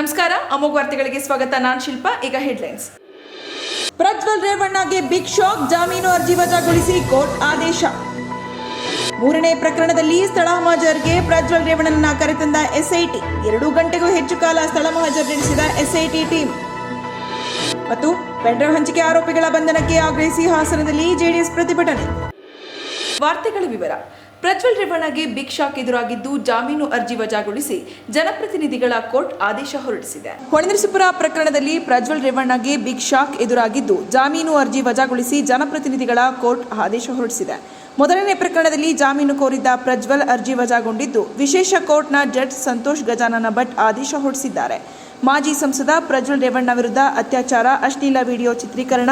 ನಮಸ್ಕಾರ ಅಮೋಘ ವಾರ್ತೆಗಳಿಗೆ ಸ್ವಾಗತ. ನಾನ್ ಶಿಲ್ಪ ಈಗ ಹೆಡ್ಲೈನ್ಸ್ ಪ್ರಜ್ವಲ್ ರೇವಣ್ಣಗೆ ಬಿಗ್ ಶಾಕ್ ಜಾಮೀನು ಅರ್ಜಿ ವಜಾಗೊಳಿಸಿ ಕೋರ್ಟ್ ಆದೇಶ. ಮೂರನೇ ಪ್ರಕರಣದಲ್ಲಿ ಸ್ಥಳ ಮಹಜರ್ಗೆ ಪ್ರಜ್ವಲ್ ರೇವಣ್ಣನ ಕರೆತಂದ ಎಸ್ಐಟಿ. ಎರಡು ಗಂಟೆಗೂ ಹೆಚ್ಚು ಕಾಲ ಸ್ಥಳ ಮಹಜರ್ ನಡೆಸಿದ ಎಸ್ಐಟಿ ಟೀಮ್. ಮತ್ತು ಪೆಂಡ್ರೈವ್ ಹಂಚಿಕೆ ಆರೋಪಿಗಳ ಬಂಧನಕ್ಕೆ ಆಗ್ರಹಿಸಿ ಹಾಸನದಲ್ಲಿ ಜೆಡಿಎಸ್ ಪ್ರತಿಭಟನೆ. ವಾರ್ತೆಗಳ ವಿವರ. ಪ್ರಜ್ವಲ್ ರೇವಣ್ಣಗೆ ಬಿಗ್ ಶಾಕ್ ಎದುರಾಗಿದ್ದು ಜಾಮೀನು ಅರ್ಜಿ ವಜಾಗೊಳಿಸಿ ಜನಪ್ರತಿನಿಧಿಗಳ ಕೋರ್ಟ್ ಆದೇಶ ಹೊರಡಿಸಿದೆ. ಹೊಳೆನರಸೀಪುರ ಪ್ರಕರಣದಲ್ಲಿ ಪ್ರಜ್ವಲ್ ರೇವಣ್ಣಗೆ ಬಿಗ್ ಶಾಕ್ ಎದುರಾಗಿದ್ದು ಜಾಮೀನು ಅರ್ಜಿ ವಜಾಗೊಳಿಸಿ ಜನಪ್ರತಿನಿಧಿಗಳ ಕೋರ್ಟ್ ಆದೇಶ ಹೊರಡಿಸಿದೆ. ಮೊದಲನೇ ಪ್ರಕರಣದಲ್ಲಿ ಜಾಮೀನು ಕೋರಿದ್ದ ಪ್ರಜ್ವಲ್ ಅರ್ಜಿ ವಜಾಗೊಂಡಿದ್ದು, ವಿಶೇಷ ಕೋರ್ಟ್ನ ಜಡ್ಜ್ ಸಂತೋಷ್ ಗಜಾನನ ಭಟ್ ಆದೇಶ ಹೊರಡಿಸಿದ್ದಾರೆ. ಮಾಜಿ ಸಂಸದ ಪ್ರಜ್ವಲ್ ರೇವಣ್ಣ ವಿರುದ್ಧ ಅತ್ಯಾಚಾರ, ಅಶ್ಲೀಲ ವಿಡಿಯೋ ಚಿತ್ರೀಕರಣ,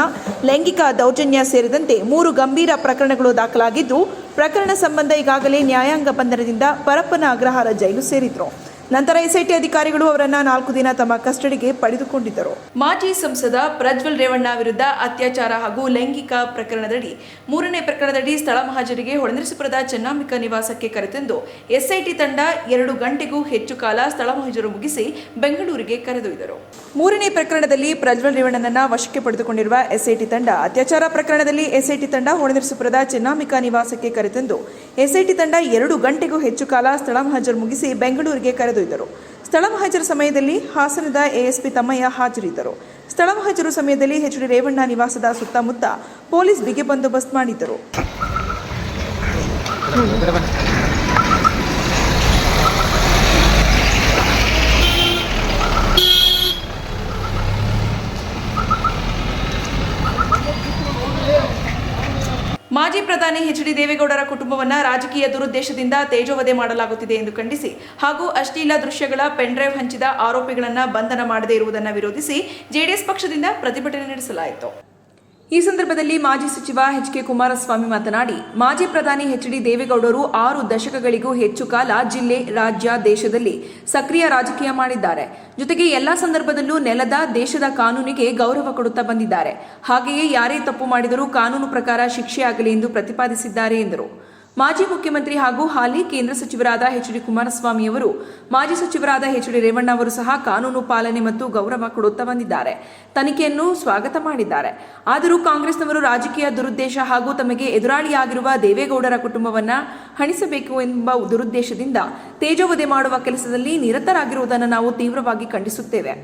ಲೈಂಗಿಕ ದೌರ್ಜನ್ಯ ಸೇರಿದಂತೆ ಮೂರು ಗಂಭೀರ ಪ್ರಕರಣಗಳು ದಾಖಲಾಗಿದ್ದು, ಪ್ರಕರಣ ಸಂಬಂಧ ಈಗಾಗಲೇ ನ್ಯಾಯಾಂಗ ಬಂಧನದಿಂದ ಪರಪ್ಪನ ಅಗ್ರಹಾರ ಜೈಲು ಸೇರಿದ್ರು. ನಂತರ ಎಸ್ಐಟಿ ಅಧಿಕಾರಿಗಳು ಅವರನ್ನ ನಾಲ್ಕು ದಿನ ತಮ್ಮ ಕಸ್ಟಡಿಗೆ ಪಡೆದುಕೊಂಡಿದ್ದರು. ಮಾಜಿ ಸಂಸದ ಪ್ರಜ್ವಲ್ ರೇವಣ್ಣ ವಿರುದ್ಧ ಅತ್ಯಾಚಾರ ಹಾಗೂ ಲೈಂಗಿಕ ಪ್ರಕರಣದಡಿ ಮೂರನೇ ಪ್ರಕರಣದಡಿ ಸ್ಥಳ ಮಹಾಜರಿಗೆ ಹೊಳೆನರಸೀಪುರದ ಚೆನ್ನಾಂಬಿಕಾ ನಿವಾಸಕ್ಕೆ ಕರೆತಂದು ಎಸ್ಐಟಿ ತಂಡ ಎರಡು ಗಂಟೆಗೂ ಹೆಚ್ಚು ಕಾಲ ಸ್ಥಳ ಮಹಾಜರು ಮುಗಿಸಿ ಬೆಂಗಳೂರಿಗೆ ಕರೆದೊಯ್ದರು. ಮೂರನೇ ಪ್ರಕರಣದಲ್ಲಿ ಪ್ರಜ್ವಲ್ ರೇವಣ್ಣನನ್ನ ವಶಕ್ಕೆ ಪಡೆದುಕೊಂಡಿರುವ ಎಸ್ಐಟಿ ತಂಡ ಅತ್ಯಾಚಾರ ಪ್ರಕರಣದಲ್ಲಿ ಎಸ್ಐಟಿ ತಂಡ ಹೊಳೆನರಸೀಪುರದ ಚೆನ್ನಾಂಬಿಕಾ ನಿವಾಸಕ್ಕೆ ಕರೆತಂದು ಎಸ್ಐಟಿ ತಂಡ ಎರಡು ಗಂಟೆಗೂ ಹೆಚ್ಚು ಕಾಲ ಸ್ಥಳ ಮಹಾಜರು ಮುಗಿಸಿ ಬೆಂಗಳೂರಿಗೆ ಕರೆದೊಯ್ದರು ಸ್ಥಳ ಮಹಜರ ಸಮಯದಲ್ಲಿ ಹಾಸನದ ಎಎಸ್ಪಿ ತಮ್ಮಯ್ಯ ಹಾಜರಿದ್ದರು. ಸ್ಥಳ ಮಹಾಜರು ಸಮಯದಲ್ಲಿ ಎಚ್ ಡಿ ರೇವಣ್ಣ ನಿವಾಸದ ಸುತ್ತಮುತ್ತ ಪೊಲೀಸ್ ಬಿಗಿ ಬಂದೋಬಸ್ತ್ ಮಾಡಿದ್ದರು. ಮಾಜಿ ಪ್ರಧಾನಿ ಎಚ್ ಡಿ ದೇವೇಗೌಡರ ಕುಟುಂಬವನ್ನ ರಾಜಕೀಯ ದುರುದ್ದೇಶದಿಂದ ತೇಜೋವಧೆ ಮಾಡಲಾಗುತ್ತಿದೆ ಎಂದು ಖಂಡಿಸಿ ಹಾಗೂ ಅಶ್ಲೀಲ ದೃಶ್ಯಗಳ ಪೆನ್ಡ್ರೈವ್ ಹಂಚಿದ ಆರೋಪಿಗಳನ್ನು ಬಂಧನ ಮಾಡದೇ ಇರುವುದನ್ನು ವಿರೋಧಿಸಿ ಜೆಡಿಎಸ್ ಪಕ್ಷದಿಂದ ಪ್ರತಿಭಟನೆ ನಡೆಸಲಾಯಿತು. ಈ ಸಂದರ್ಭದಲ್ಲಿ ಮಾಜಿ ಸಚಿವ ಎಚ್ ಕೆ ಕುಮಾರಸ್ವಾಮಿ ಮಾತನಾಡಿ, ಮಾಜಿ ಪ್ರಧಾನಿ ಎಚ್ ಡಿ ದೇವೇಗೌಡರು ಆರು ದಶಕಗಳಿಗೂ ಹೆಚ್ಚು ಕಾಲ ಜಿಲ್ಲೆ, ರಾಜ್ಯ, ದೇಶದಲ್ಲಿ ಸಕ್ರಿಯ ರಾಜಕೀಯ ಮಾಡಿದ್ದಾರೆ. ಜೊತೆಗೆ ಎಲ್ಲಾ ಸಂದರ್ಭದಲ್ಲೂ ನೆಲದ ದೇಶದ ಕಾನೂನಿಗೆ ಗೌರವ ಕೊಡುತ್ತಾ ಬಂದಿದ್ದಾರೆ. ಹಾಗೆಯೇ ಯಾರೇ ತಪ್ಪು ಮಾಡಿದರೂ ಕಾನೂನು ಪ್ರಕಾರ ಶಿಕ್ಷೆಯಾಗಲಿ ಎಂದು ಪ್ರತಿಪಾದಿಸಿದ್ದಾರೆ ಎಂದರು. ಮಾಜಿ ಮುಖ್ಯಮಂತ್ರಿ ಹಾಗೂ ಹಾಲಿ ಕೇಂದ್ರ ಸಚಿವರಾದ ಎಚ್ ಡಿ ಕುಮಾರಸ್ವಾಮಿ ಅವರು, ಮಾಜಿ ಸಚಿವರಾದ ಎಚ್ ಡಿ ರೇವಣ್ಣ ಅವರು ಸಹ ಕಾನೂನು ಪಾಲನೆ ಮತ್ತು ಗೌರವ ಕೊಡುತ್ತಾ ಬಂದಿದ್ದಾರೆ. ತನಿಖೆಯನ್ನು ಸ್ವಾಗತ ಮಾಡಿದ್ದಾರೆ. ಆದರೂ ಕಾಂಗ್ರೆಸ್ನವರು ರಾಜಕೀಯ ದುರುದ್ದೇಶ ಹಾಗೂ ತಮಗೆ ಎದುರಾಳಿಯಾಗಿರುವ ದೇವೇಗೌಡರ ಕುಟುಂಬವನ್ನ ಹಣಿಸಬೇಕು ಎಂಬ ದುರುದ್ದೇಶದಿಂದ ತೇಜೋವಧೆ ಮಾಡುವ ಕೆಲಸದಲ್ಲಿ ನಿರತರಾಗಿರುವುದನ್ನು ನಾವು ತೀವ್ರವಾಗಿ ಖಂಡಿಸುತ್ತೇವೆ.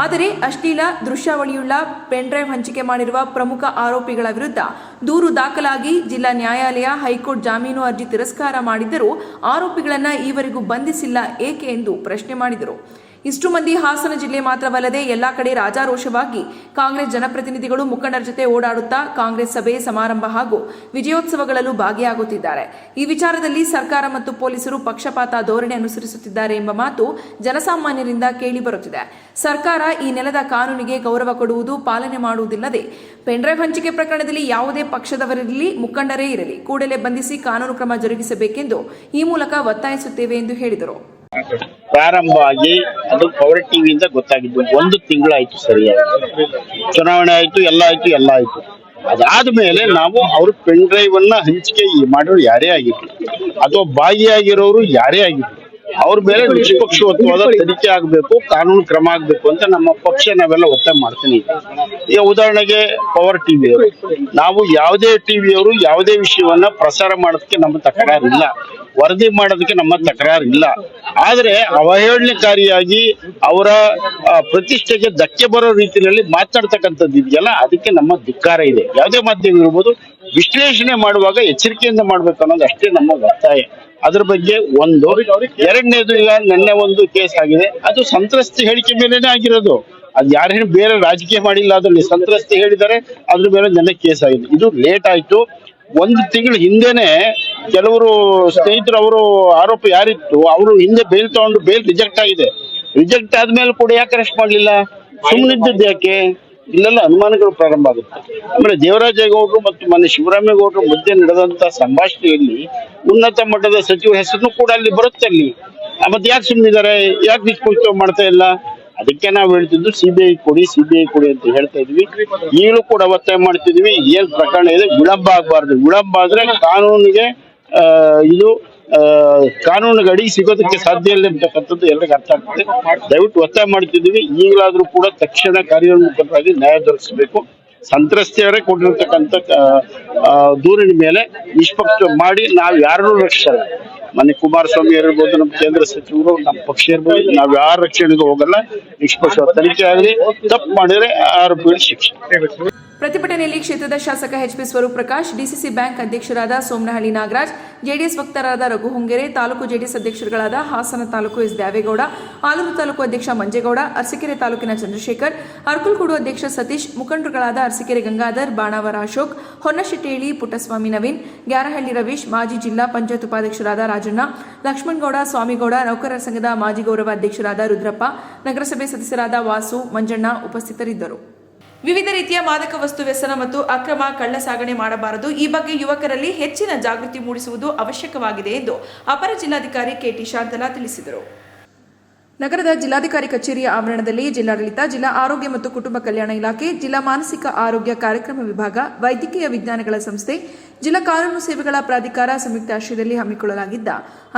ಆದರೆ ಅಶ್ಲೀಲ ದೃಶ್ಯಾವಳಿಯುಳ್ಳ ಪೆನ್ಡ್ರೈವ್ ಹಂಚಿಕೆ ಮಾಡಿರುವ ಪ್ರಮುಖ ಆರೋಪಿಗಳ ವಿರುದ್ಧ ದೂರು ದಾಖಲಾಗಿ ಜಿಲ್ಲಾ ನ್ಯಾಯಾಲಯ ಹೈಕೋರ್ಟ್ ಜಾಮೀನು ಅರ್ಜಿ ತಿರಸ್ಕಾರ ಮಾಡಿದ್ದರೂ ಆರೋಪಿಗಳನ್ನು ಈವರೆಗೂ ಬಂಧಿಸಿಲ್ಲ ಏಕೆ ಎಂದು ಪ್ರಶ್ನೆ ಮಾಡಿದರು. ಇಷ್ಟು ಮಂದಿ ಹಾಸನ ಜಿಲ್ಲೆ ಮಾತ್ರವಲ್ಲದೆ ಎಲ್ಲಾ ಕಡೆ ರಾಜಾರೋಷವಾಗಿ ಕಾಂಗ್ರೆಸ್ ಜನಪ್ರತಿನಿಧಿಗಳು ಮುಖಂಡರ ಜೊತೆ ಓಡಾಡುತ್ತಾ ಕಾಂಗ್ರೆಸ್ ಸಭೆ ಸಮಾರಂಭ ಹಾಗೂ ವಿಜಯೋತ್ಸವಗಳಲ್ಲೂ ಭಾಗಿಯಾಗುತ್ತಿದ್ದಾರೆ. ಈ ವಿಚಾರದಲ್ಲಿ ಸರ್ಕಾರ ಮತ್ತು ಪೊಲೀಸರು ಪಕ್ಷಪಾತ ಧೋರಣೆ ಅನುಸರಿಸುತ್ತಿದ್ದಾರೆ ಎಂಬ ಮಾತು ಜನಸಾಮಾನ್ಯರಿಂದ ಕೇಳಿಬರುತ್ತಿದೆ. ಸರ್ಕಾರ ಈ ನೆಲದ ಕಾನೂನಿಗೆ ಗೌರವ ಕೊಡುವುದು ಪಾಲನೆ ಮಾಡುವುದಿಲ್ಲದೆ ಪೆಂಡ್ರೈವ್ ಹಂಚಿಕೆ ಪ್ರಕರಣದಲ್ಲಿ ಯಾವುದೇ ಪಕ್ಷದವರಿರಲಿ, ಮುಖಂಡರೇ ಇರಲಿ, ಕೂಡಲೇ ಬಂಧಿಸಿ ಕಾನೂನು ಕ್ರಮ ಜರುಗಿಸಬೇಕೆಂದು ಈ ಮೂಲಕ ಒತ್ತಾಯಿಸುತ್ತೇವೆ ಎಂದು ಹೇಳಿದರು. ಪ್ರಾರಂಭ ಆಗಿ ಅದು ಪವರ್ ಟಿವಿಯಿಂದ ಗೊತ್ತಾಗಿದ್ದು. ಒಂದು ತಿಂಗಳಾಯ್ತು ಸರಿಯಾಗಿ. ಚುನಾವಣೆ ಆಯ್ತು, ಎಲ್ಲ ಆಯ್ತು ಎಲ್ಲ ಆಯ್ತು. ಅದಾದ ಮೇಲೆ ನಾವು ಅವ್ರ ಪೆನ್ ಡ್ರೈವ್ ಅನ್ನ ಹಂಚಿಕೆ ಮಾಡೋರು ಯಾರೇ ಆಗಿತ್ತು ಅಥವಾ ಭಾಗಿಯಾಗಿರೋರು ಯಾರೇ ಆಗಿತ್ತು ಅವ್ರ ಮೇಲೆ ನಿಷ್ಪಕ್ಷಪಾತವಾದ ತನಿಖೆ ಆಗಬೇಕು, ಕಾನೂನು ಕ್ರಮ ಆಗಬೇಕು ಅಂತ ನಮ್ಮ ಪಕ್ಷ ನಾವೆಲ್ಲ ಒತ್ತಾಯ ಮಾಡ್ತೀನಿ. ಈಗ ಉದಾಹರಣೆಗೆ ಪವರ್ ಟಿವಿ ಅವರು. ನಾವು ಯಾವುದೇ ಟಿವಿಯವರು ಯಾವುದೇ ವಿಷಯವನ್ನ ಪ್ರಸಾರ ಮಾಡೋದಕ್ಕೆ ನಮ್ಮ ತಕರಾರಿಲ್ಲ. ವರದಿ ಮಾಡೋದಕ್ಕೆ ನಮ್ಮ ತಕರಾರು ಇಲ್ಲ ಆದರೆ ಅವಹೇಳನಕಾರಿಯಾಗಿ ಅವರ ಪ್ರತಿಷ್ಠೆಗೆ ಧಕ್ಕೆ ಬರೋ ರೀತಿಯಲ್ಲಿ ಮಾತಾಡ್ತಕ್ಕಂಥದ್ದು ಇದೆಯಲ್ಲ, ಅದಕ್ಕೆ ನಮ್ಮ ಧಿಕ್ಕಾರ ಇದೆ. ಯಾವುದೇ ಮಾಧ್ಯಮ ಇರ್ಬೋದು, ವಿಶ್ಲೇಷಣೆ ಮಾಡುವಾಗ ಎಚ್ಚರಿಕೆಯಿಂದ ಮಾಡ್ಬೇಕು ಅನ್ನೋದು ಅಷ್ಟೇ ನಮ್ಮ ಒತ್ತಾಯ. ಅದ್ರ ಬಗ್ಗೆ ಒಂದು. ಎರಡನೇದು ಈಗ ನಿನ್ನೆ ಒಂದು ಕೇಸ್ ಆಗಿದೆ. ಅದು ಸಂತ್ರಸ್ತ ಹೇಳಿಕೆ ಮೇಲೇನೆ ಆಗಿರೋದು. ಅದ್ ಯಾರೇನು ಬೇರೆ ರಾಜಕೀಯ ಮಾಡಿಲ್ಲ, ಅದ್ರಲ್ಲಿ ಸಂತ್ರಸ್ತ ಹೇಳಿದ್ದಾರೆ, ಅದ್ರ ಮೇಲೆ ನೆನ್ನೆ ಕೇಸ್ ಆಗಿದೆ. ಇದು ಲೇಟ್ ಆಯ್ತು. ಒಂದು ತಿಂಗಳ ಹಿಂದೆನೆ ಕೆಲವರು ಸ್ನೇಹಿತರು ಅವರು ಆರೋಪ ಯಾರಿತ್ತು, ಅವರು ಹಿಂದೆ ಬೇಲ್ ತಗೊಂಡು ಬೇಲ್ ರಿಜೆಕ್ಟ್ ಆಗಿದೆ. ರಿಜೆಕ್ಟ್ ಆದ್ಮೇಲೆ ಕೂಡ ಯಾಕೆ ಅರೆಸ್ಟ್ ಮಾಡಲಿಲ್ಲ? ಸುಮ್ಮನಿದ್ದದ್ದು ಯಾಕೆ? ಇಲ್ಲೆಲ್ಲ ಅನುಮಾನಗಳು ಪ್ರಾರಂಭ ಆಗುತ್ತೆ. ಆಮೇಲೆ ದೇವರಾಜೇಗೌಡರು ಮತ್ತು ಮೊನ್ನೆ ಶಿವರಾಮೇಗೌಡರು ಮಧ್ಯೆ ನಡೆದಂತ ಸಂಭಾಷಣೆಯಲ್ಲಿ ಉನ್ನತ ಮಟ್ಟದ ಸಚಿವ ಹೆಸರು ಕೂಡ ಅಲ್ಲಿ ಬರುತ್ತೆ ಅಲ್ಲಿ. ಮತ್ತೆ ಯಾಕೆ ಸುಮ್ಮನಿದ್ದಾರೆ ಯಾಕೆ ನಿಷ್ಪಕ್ಷ ಮಾಡ್ತಾ ಇಲ್ಲ? ಅದಕ್ಕೆ ನಾವು ಹೇಳ್ತಿದ್ದು ಸಿಬಿಐ ಕೊಡಿ ಸಿಬಿಐ ಕೊಡಿ ಅಂತ ಹೇಳ್ತಾ ಇದ್ವಿ. ಈಗಲೂ ಕೂಡ ಒತ್ತಾಯ ಮಾಡ್ತಿದ್ವಿ. ಏನ್ ಪ್ರಕರಣ ಇದೆ? ವಿಳಂಬ ಆಗಬಾರ್ದು. ವಿಳಂಬ ಆದ್ರೆ ಕಾನೂನಿಗೆ ಇದು ಆ, ಕಾನೂನು ಗಡಿ ಸಿಗೋದಕ್ಕೆ ಸಾಧ್ಯ ಇಲ್ಲ ಅಂತಕ್ಕಂಥದ್ದು ಎಲ್ಲರಿಗೂ ಅರ್ಥ ಆಗ್ತದೆ. ದಯವಿಟ್ಟು ಒತ್ತಾಯ ಮಾಡ್ತಿದ್ದೀವಿ. ಈಗಲಾದ್ರೂ ಕೂಡ ತಕ್ಷಣ ಕಾರ್ಯೋನ್ಮುಖರಾಗಿ ನ್ಯಾಯ ದೊರಕಿಸಬೇಕು. ಸಂತ್ರಸ್ತೆಯವರೇ ಕೊಟ್ಟಿರ್ತಕ್ಕಂಥ ದೂರಿನ ಮೇಲೆ ನಿಷ್ಪಕ್ಷ ಮಾಡಿ ನಾವು ಯಾರನ್ನೂ ರಕ್ಷಿಸಲ್ಲ. ಮನೆ ಕುಮಾರಸ್ವಾಮಿ ಇರ್ಬೋದು, ನಮ್ಮ ಕೇಂದ್ರ ಸಚಿವರು, ನಮ್ಮ ಪಕ್ಷ ಇರ್ಬೋದು, ನಾವು ಯಾರ ರಕ್ಷಣೆಗೂ ಹೋಗಲ್ಲ. ನಿಷ್ಪಕ್ಷ ತನಿಖೆ ಆಗಲಿ, ತಪ್ಪು ಮಾಡಿದ್ರೆ ಆರೋಪಿಗಳು ಶಿಕ್ಷೆ. ಪ್ರತಿಭಟನೆಯಲ್ಲಿ ಕ್ಷೇತ್ರದ ಶಾಸಕ H P Swaroop Prakash DCC bank ಅಧ್ಯಕ್ಷರಾದ ಸೋಮನಹಳ್ಳಿ ನಾಗರಾಜ್, ಜೆಡಿಎಸ್ ವಕ್ತಾರರಾದ ರಘು ಹೊಂಗೆರೆ, ತಾಲೂಕು ಜೆಡಿಎಸ್ ಅಧ್ಯಕ್ಷರುಗಳಾದ ಹಾಸನ ತಾಲೂಕು ಎಸ್ ದ್ಯಾವೇಗೌಡ ಆಲೂರು ತಾಲೂಕು ಅಧ್ಯಕ್ಷ ಮಂಜೇಗೌಡ, ಅರಸಿಕೆರೆ ತಾಲೂಕಿನ ಚಂದ್ರಶೇಖರ್, ಅರ್ಕುಲ್ಕೂಡು ಅಧ್ಯಕ್ಷ ಸತೀಶ್, ಮುಖಂಡರುಗಳಾದ ಅರಸಿಕೆರೆ ಗಂಗಾಧರ್, ಬಾಣಾವರ ಅಶೋಕ್ ಹೊನ್ನಶೆಟ್ಟಿಹಳ್ಳಿ ಪುಟ್ಟಸ್ವಾಮಿ ನವೀನ್, ಗ್ಯಾರಹಳ್ಳಿ ರವೀಶ್, ಮಾಜಿ ಜಿಲ್ಲಾ ಪಂಚಾಯತ್ ಉಪಾಧ್ಯಕ್ಷರಾದ ರಾಜಣ್ಣ, ಲಕ್ಷ್ಮಣಗೌಡ, ಸ್ವಾಮಿಗೌಡ, ನೌಕರರ ಸಂಘದ ಮಾಜಿ ಗೌರವ ಅಧ್ಯಕ್ಷರಾದ ರುದ್ರಪ್ಪ, ನಗರಸಭೆ ಸದಸ್ಯರಾದ ವಾಸು, ಮಂಜಣ್ಣ ಉಪಸ್ಥಿತರಿದ್ದರು. ವಿವಿಧ ರೀತಿಯ ಮಾದಕ ವಸ್ತು ವ್ಯಸನ ಮತ್ತು ಅಕ್ರಮ ಕಳ್ಳ ಸಾಗಣೆ ಮಾಡಬಾರದು. ಈ ಬಗ್ಗೆ ಯುವಕರಲ್ಲಿ ಹೆಚ್ಚಿನ ಜಾಗೃತಿ ಮೂಡಿಸುವುದು ಅವಶ್ಯಕವಾಗಿದೆ ಎಂದು ಅಪರ ಜಿಲ್ಲಾಧಿಕಾರಿ ಕೆಟಿ ಶಾಂತಲಾ ತಿಳಿಸಿದರು. ನಗರದ ಜಿಲ್ಲಾಧಿಕಾರಿ ಕಚೇರಿಯ ಆವರಣದಲ್ಲಿ ಜಿಲ್ಲಾಡಳಿತ, ಜಿಲ್ಲಾ ಆರೋಗ್ಯ ಮತ್ತು ಕುಟುಂಬ ಕಲ್ಯಾಣ ಇಲಾಖೆ, ಜಿಲ್ಲಾ ಮಾನಸಿಕ ಆರೋಗ್ಯ ಕಾರ್ಯಕ್ರಮ ವಿಭಾಗ, ವೈದ್ಯಕೀಯ ವಿಜ್ಞಾನಗಳ ಸಂಸ್ಥೆ, ಜಿಲ್ಲಾ ಕಾನೂನು ಸೇವೆಗಳ ಪ್ರಾಧಿಕಾರ ಸಂಯುಕ್ತ ಆಶ್ರಯದಲ್ಲಿ ಹಮ್ಮಿಕೊಳ್ಳಲಾಗಿದ್ದ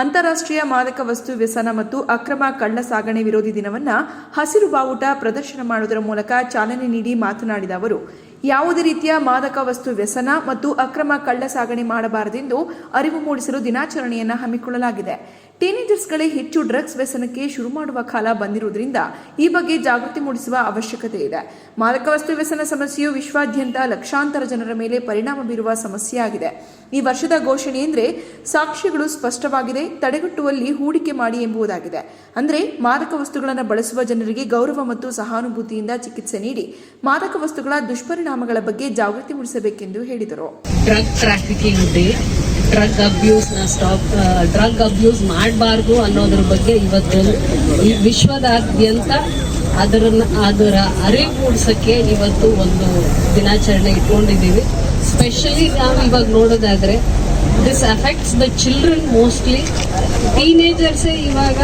ಅಂತಾರಾಷ್ಟ್ರೀಯ ಮಾದಕ ವಸ್ತು ವ್ಯಸನ ಮತ್ತು ಅಕ್ರಮ ಕಳ್ಳ ಸಾಗಣೆ ವಿರೋಧಿ ದಿನವನ್ನ ಹಸಿರು ಬಾವುಟ ಪ್ರದರ್ಶನ ಮಾಡುವುದರ ಮೂಲಕ ಚಾಲನೆ ನೀಡಿ ಮಾತನಾಡಿದ ಅವರು. ಯಾವುದೇ ರೀತಿಯ ಮಾದಕ ವಸ್ತು ವ್ಯಸನ ಮತ್ತು ಅಕ್ರಮ ಕಳ್ಳ ಸಾಗಣೆ ಮಾಡಬಾರದೆಂದು ಅರಿವು ಮೂಡಿಸಲು ದಿನಾಚರಣೆಯನ್ನು ಹಮ್ಮಿಕೊಳ್ಳಲಾಗಿದೆ. ಟೀನೇಜರ್ಸ್ಗಳೇ ಹೆಚ್ಚು ಡ್ರಗ್ಸ್ ವ್ಯಸನಕ್ಕೆ ಶುರು ಮಾಡುವ ಕಾಲ ಬಂದಿರುವುದರಿಂದ ಈ ಬಗ್ಗೆ ಜಾಗೃತಿ ಮೂಡಿಸುವ ಅವಶ್ಯಕತೆ ಇದೆ. ಮಾದಕ ವಸ್ತು ವ್ಯಸನ ಸಮಸ್ಯೆಯು ವಿಶ್ವಾದ್ಯಂತ ಲಕ್ಷಾಂತರ ಜನರ ಮೇಲೆ ಪರಿಣಾಮ ಬೀರುವ ಸಮಸ್ಯೆಯಾಗಿದೆ. ಈ ವರ್ಷದ ಘೋಷಣೆ ಅಂದರೆ ಸಾಕ್ಷ್ಯಗಳು ಸ್ಪಷ್ಟವಾಗಿದೆ, ತಡೆಗಟ್ಟುವಲ್ಲಿ ಹೂಡಿಕೆ ಮಾಡಿ ಎಂಬುದಾಗಿದೆ. ಅಂದರೆ ಮಾದಕ ವಸ್ತುಗಳನ್ನು ಬಳಸುವ ಜನರಿಗೆ ಗೌರವ ಮತ್ತು ಸಹಾನುಭೂತಿಯಿಂದ ಚಿಕಿತ್ಸೆ ನೀಡಿ, ಮಾದಕ ವಸ್ತುಗಳ ದುಷ್ಪರಿಣಾಮಗಳ ಬಗ್ಗೆ ಜಾಗೃತಿ ಮೂಡಿಸಬೇಕೆಂದು ಹೇಳಿದರು. Drug trafficking day drug abuse stop drug abuse ಮಾಡಬಾರ್ದು ಅನ್ನೋದ್ರ ಬಗ್ಗೆ ಇವತ್ತು ಈ ವಿಶ್ವದಾದ್ಯಂತ ಅದರ ಅದರ ಅರಿವು ಮೂಡಿಸೋಕ್ಕೆ ಇವತ್ತು ಒಂದು ದಿನಾಚರಣೆ ಇಟ್ಕೊಂಡಿದ್ದೀವಿ. ಸ್ಪೆಷಲಿ ನಾವು ಇವಾಗ ನೋಡೋದಾದ್ರೆ this affects the children mostly ಟೀನೇಜರ್ಸೇ ಇವಾಗ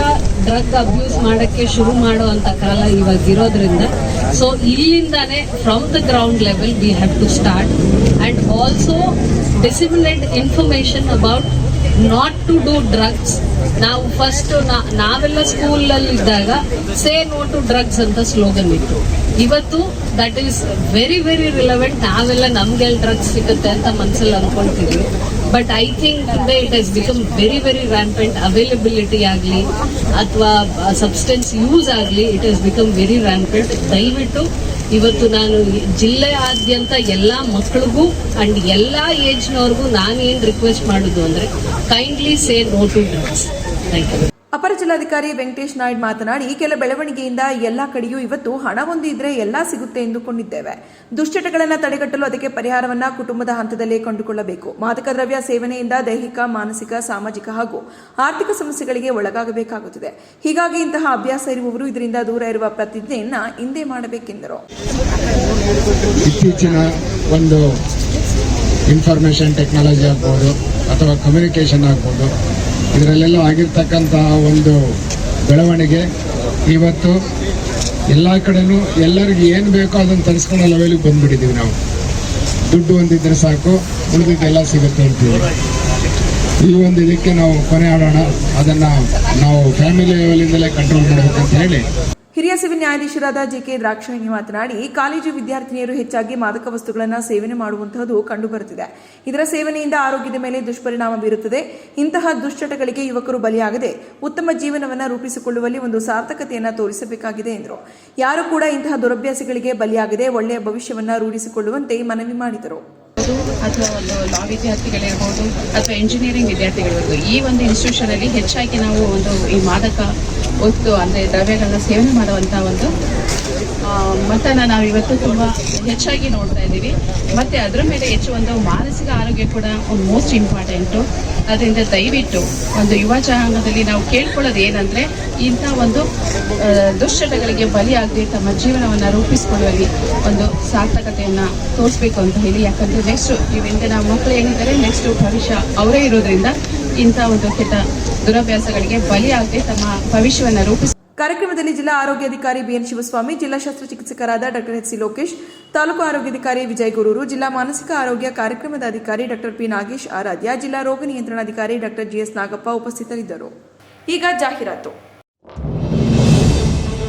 ಡ್ರಗ್ ಅಬ್ಯೂಸ್ ಮಾಡೋಕ್ಕೆ ಶುರು ಮಾಡೋ ಅಂತ ಕಾಲ ಇವಾಗ ಇರೋದ್ರಿಂದ. So ಇಲ್ಲಿಂದಾನೇ from the ground level we have to start and also disseminate information about not to do drugs ನಾವು ಫಸ್ಟ್ ನಾವೆಲ್ಲ ಸ್ಕೂಲಲ್ಲಿ ಇದ್ದಾಗ ಸೇ ನೋ ಟು ಡ್ರಗ್ಸ್ ಅಂತ ಸ್ಲೋಗನ್ ಇತ್ತು. ಇವತ್ತು that is very very relevant ನಾವೆಲ್ಲ ನಮ್ಗೆ ಡ್ರಗ್ಸ್ ಸಿಗುತ್ತೆ ಅಂತ ಮನಸ್ಸಲ್ಲಿ ಅನ್ಕೊಳ್ತೀವಿ. But I think today it has become very very rampant availability ಆಗಲಿ ಅಥವಾ ಸಬ್ಸ್ಟೆನ್ಸ್ ಯೂಸ್ ಆಗಲಿ it has become very rampant ದಯವಿಟ್ಟು ಇವತ್ತು ನಾನು ಜಿಲ್ಲೆಯಾದ್ಯಂತ ಎಲ್ಲ ಮಕ್ಕಳಿಗೂ ಅಂಡ್ ಎಲ್ಲ ಏಜ್ನವ್ರಿಗೂ ನಾನೇನು ರಿಕ್ವೆಸ್ಟ್ ಮಾಡೋದು ಅಂದರೆ kindly say no to drugs thank you ಅಪರ ಜಿಲ್ಲಾಧಿಕಾರಿ ವೆಂಕಟೇಶ್ ನಾಯ್ಡ್ ಮಾತನಾಡಿ ಕೆಲ ಬೆಳವಣಿಗೆಯಿಂದ ಎಲ್ಲಾ ಕಡೆಯೂ ಇವತ್ತು ಹಣ ಒಂದು ಇದ್ರೆ ಎಲ್ಲಾ ಸಿಗುತ್ತೆ ಎಂದುಕೊಂಡಿದ್ದೇವೆ. ದುಶ್ಚಟಗಳನ್ನು ತಡೆಗಟ್ಟಲು ಅದಕ್ಕೆ ಪರಿಹಾರವನ್ನ ಕುಟುಂಬದ ಹಂತದಲ್ಲೇ ಕಂಡುಕೊಳ್ಳಬೇಕು. ಮಾದಕ ದ್ರವ್ಯ ಸೇವನೆಯಿಂದ ದೈಹಿಕ, ಮಾನಸಿಕ, ಸಾಮಾಜಿಕ ಹಾಗೂ ಆರ್ಥಿಕ ಸಮಸ್ಯೆಗಳಿಗೆ ಒಳಗಾಗಬೇಕಾಗುತ್ತದೆ. ಹೀಗಾಗಿ ಇಂತಹ ಅಭ್ಯಾಸ ಇರುವವರು ಇದರಿಂದ ದೂರ ಇರುವ ಪ್ರತಿಜ್ಞೆಯನ್ನ ಹಿಂದೆ ಮಾಡಬೇಕೆಂದರು. ಇತ್ತೀಚಿನ ಒಂದು ಇನ್ಫಾರ್ಮೇಷನ್ ಟೆಕ್ನಾಲಜಿ ಆಗ್ಬೋದು, ಅಥವಾ ಕಮ್ಯುನಿಕೇಶನ್ ಆಗ್ಬೋದು ಇದರಲ್ಲೆಲ್ಲ ಆಗಿರ್ತಕ್ಕಂತಹ ಒಂದು ಬೆಳವಣಿಗೆ ಇವತ್ತು ಎಲ್ಲ ಕಡೆನೂ ಎಲ್ಲರಿಗೂ ಏನು ಬೇಕೋ ಅದನ್ನು ತರಿಸ್ಕೊಂಡು ಲೆವೆಲಿಗೆ ಬಂದ್ಬಿಟ್ಟಿದ್ದೀವಿ ನಾವು. ದುಡ್ಡು ಒಂದಿದ್ರೆ ಸಾಕು ಉಳಿದಿದ್ದೆಲ್ಲ ಸಿಗುತ್ತೆ ಅಂತೀವಿ. ಈ ಒಂದು ಇದಕ್ಕೆ ನಾವು ಕೊನೆ ಆಡೋಣ. ಅದನ್ನು ನಾವು ಫ್ಯಾಮಿಲಿ ಲೆವೆಲಿಂದಲೇ ಕಂಟ್ರೋಲ್ ಮಾಡಬೇಕಂತ ಹೇಳಿ. ಹಿರಿಯ ಸಿವಿಲ್ ನ್ಯಾಯಾಧೀಶರಾದ ಜೆಕೆ ದ್ರಾಕ್ಷಾಯಿಣಿ ಮಾತನಾಡಿ, ಕಾಲೇಜು ವಿದ್ಯಾರ್ಥಿನಿಯರು ಹೆಚ್ಚಾಗಿ ಮಾದಕ ವಸ್ತುಗಳನ್ನು ಸೇವನೆ ಮಾಡುವಂತಹದ್ದು ಕಂಡುಬರುತ್ತಿದೆ. ಇದರ ಸೇವನೆಯಿಂದ ಆರೋಗ್ಯದ ಮೇಲೆ ದುಷ್ಪರಿಣಾಮ ಬೀರುತ್ತದೆ. ಇಂತಹ ದುಶ್ಚಟಗಳಿಗೆ ಯುವಕರು ಬಲಿಯಾಗದೆ ಉತ್ತಮ ಜೀವನವನ್ನು ರೂಪಿಸಿಕೊಳ್ಳುವಲ್ಲಿ ಒಂದು ಸಾರ್ಥಕತೆಯನ್ನು ತೋರಿಸಬೇಕಾಗಿದೆ ಎಂದರು. ಯಾರು ಕೂಡ ಇಂತಹ ದುರಭ್ಯಾಸಗಳಿಗೆ ಬಲಿಯಾಗದೆ ಒಳ್ಳೆಯ ಭವಿಷ್ಯವನ್ನು ರೂಢಿಸಿಕೊಳ್ಳುವಂತೆ ಮನವಿ ಮಾಡಿದರು. ಅಥವಾ ಒಂದು ಲಾ ವಿದ್ಯಾರ್ಥಿಗಳಿರ್ಬೋದು, ಅಥವಾ ಇಂಜಿನಿಯರಿಂಗ್ ವಿದ್ಯಾರ್ಥಿಗಳಿರ್ಬೋದು, ಈ ಒಂದು ಇನ್ಸ್ಟಿಟ್ಯೂಷನಲ್ಲಿ ಹೆಚ್ಚಾಗಿ ನಾವು ಒಂದು ಈ ಮಾದಕ ವಸ್ತು ಅಂದರೆ ದ್ರವ್ಯಗಳನ್ನ ಸೇವನೆ ಮಾಡುವಂಥ ಒಂದು ಮತನ ನಾವು ಇವತ್ತು ತುಂಬ ಹೆಚ್ಚಾಗಿ ನೋಡ್ತಾ ಇದ್ದೀವಿ. ಮತ್ತು ಅದರ ಮೇಲೆ ಹೆಚ್ಚು ಒಂದು ಮಾನಸಿಕ ಆರೋಗ್ಯ ಕೂಡ ಒಂದು ಮೋಸ್ಟ್ ಇಂಪಾರ್ಟೆಂಟು ಅದರಿಂದ ದಯವಿಟ್ಟು ಒಂದು ಯುವ ಜನಾಂಗದಲ್ಲಿ ನಾವು ಕೇಳ್ಕೊಳ್ಳೋದು ಏನಂದರೆ, ಇಂಥ ಒಂದು ದುಶ್ಚಟಗಳಿಗೆ ಬಲಿಯಾಗದೆ ತಮ್ಮ ಜೀವನವನ್ನು ರೂಪಿಸಿಕೊಳ್ಳುವಲ್ಲಿ ಒಂದು ಸಾರ್ಥಕತೆಯನ್ನು ತೋರಿಸ್ಬೇಕು ಅಂತ ಹೇಳಿ. ಯಾಕಂದರೆ ನೆಕ್ಸ್ಟು ಇವಿಂದ ನಾವು ಮಕ್ಕಳು ಏನಿದ್ದಾರೆ ನೆಕ್ಸ್ಟು ಭವಿಷ್ಯ ಅವರೇ ಇರೋದ್ರಿಂದ ಇಂಥ ಒಂದು ಕೆಟ್ಟ ದುರಭ್ಯಾಸಗಳಿಗೆ ಬಲಿಯಾಗದೆ ತಮ್ಮ ಭವಿಷ್ಯವನ್ನು ರೂಪಿಸಿ ಕಾರ್ಯಕ್ರಮದಲ್ಲಿ ಜಿಲ್ಲಾ ಆರೋಗ್ಯಾಧಿಕಾರಿ ಬಿಎನ್ ಶಿವಸ್ವಾಮಿ, ಜಿಲ್ಲಾ ಶಸ್ತ್ರಚಿಕಿತ್ಸಕರಾದ ಡಾಕ್ಟರ್ ಎಚ್ ಸಿ ಲೋಕೇಶ್, ತಾಲೂಕು ಆರೋಗ್ಯಾಧಿಕಾರಿ ವಿಜಯ್ ಗುರೂರು, ಜಿಲ್ಲಾ ಮಾನಸಿಕ ಆರೋಗ್ಯ ಕಾರ್ಯಕ್ರಮದ ಅಧಿಕಾರಿ ಡಾಕ್ಟರ್ ಪಿ ನಾಗೇಶ್ ಆರಾಧ್ಯ, ಜಿಲ್ಲಾ ರೋಗ ನಿಯಂತ್ರಣಾಧಿಕಾರಿ ಡಾಕ್ಟರ್ ಜಿಎಸ್ ನಾಗಪ್ಪ ಉಪಸ್ಥಿತರಿದ್ದರು. ಈಗ ಜಾಹೀರಾತು.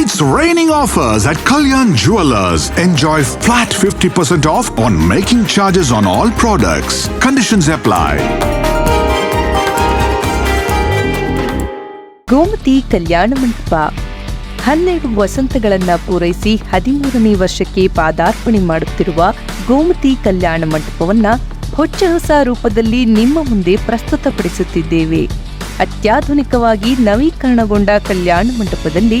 It's raining offers at Kalyan Jewelers. Enjoy flat 50% off on making charges on all products. Conditions apply. Gomti Kalyana Mantapa ಹನ್ನೆರಡು ವಸಂತಗಳನ್ನು ಪೂರೈಸಿ ಹದಿಮೂರನೇ ವರ್ಷಕ್ಕೆ ಪಾದಾರ್ಪಣೆ ಮಾಡುತ್ತಿರುವ ಗೋಮತಿ ಕಲ್ಯಾಣ ಮಂಟಪವನ್ನ ಹೊಚ್ಚ ಹೊಸ ರೂಪದಲ್ಲಿ ನಿಮ್ಮ ಮುಂದೆ ಪ್ರಸ್ತುತಪಡಿಸುತ್ತಿದ್ದೇವೆ ಅತ್ಯಾಧುನಿಕವಾಗಿ ನವೀಕರಣಗೊಂಡ ಕಲ್ಯಾಣ ಮಂಟಪದಲ್ಲಿ